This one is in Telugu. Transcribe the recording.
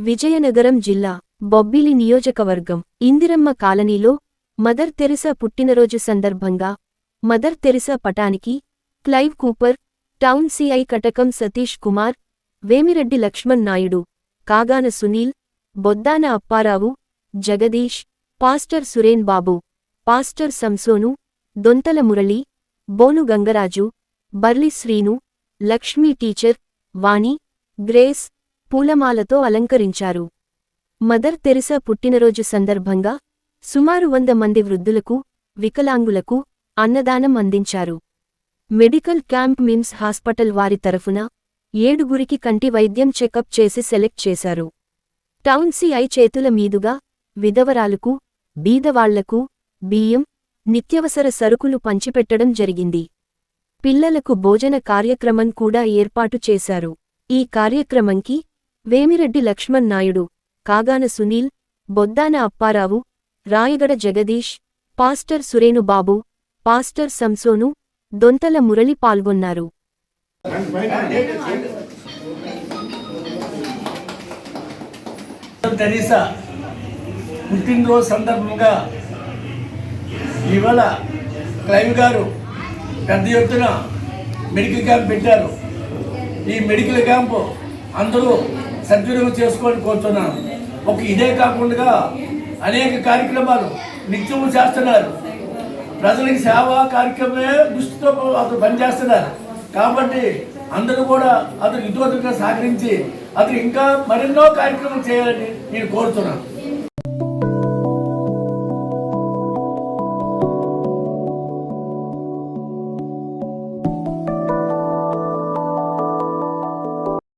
విజయనగరం జిల్లా బొబ్బిలి నియోజకవర్గం ఇందిరమ్మ కాలనీలో మదర్ తెరిసా పుట్టినరోజు సందర్భంగా mother Teresa పటానికి Clive Cooper town CI Katakam Satish Kumar Vemireddy Laxman Naidu Kagana Sunil Boddana Apparao Jagadish pastor Suren Babu pastor Samson Donthala Murali Bonu Gangaraju Barli Srinu Lakshmi teacher Vani Grace పూలమాలతో అలంకరించారు. మదర్ తెరిసా పుట్టినరోజు సందర్భంగా సుమారు వంద మంది వృద్ధులకు వికలాంగులకు అన్నదానం అందించారు. మెడికల్ క్యాంప్ మిమ్స్ హాస్పిటల్ వారి తరఫున ఏడుగురికి కంటి వైద్యం చెకప్ చేసి సెలెక్ట్ చేశారు. టౌన్ సిఐ చేతుల మీదుగా విధవరాలకు బీదవాళ్ళకు బియ్యం నిత్యవసర సరుకులు పంచిపెట్టడం జరిగింది. పిల్లలకు భోజన కార్యక్రమం కూడా ఏర్పాటు చేశారు. ఈ కార్యక్రమంకి Vemireddy Laxman Naidu Kagana Sunil Boddana Apparao Rayagada Jagadish pastor Suren Babu pastor Samson Donthala Murali పాల్గొన్నారు. పుట్టినరోజు సందర్భంగా ఇవాళ క్లైవ్ గారు పెద్ద ఎత్తున మెడికల్ క్యాంప్ పెట్టారు. ఈ మెడికల్ క్యాంపు అందరూ సద్వినియోగం చేసుకోవాలని కోరుతున్నాను ఒక ఇదే కాకుండా అనేక కార్యక్రమాలు నిత్యము చేస్తున్నారు. ప్రజలకి సేవా కార్యక్రమమే దృష్టితో అతను పనిచేస్తున్నారు. కాబట్టి అందరూ కూడా అతను ఇటువంటి సహకరించి అతను ఇంకా మరెన్నో కార్యక్రమాలు చేయాలని నేను కోరుతున్నాను.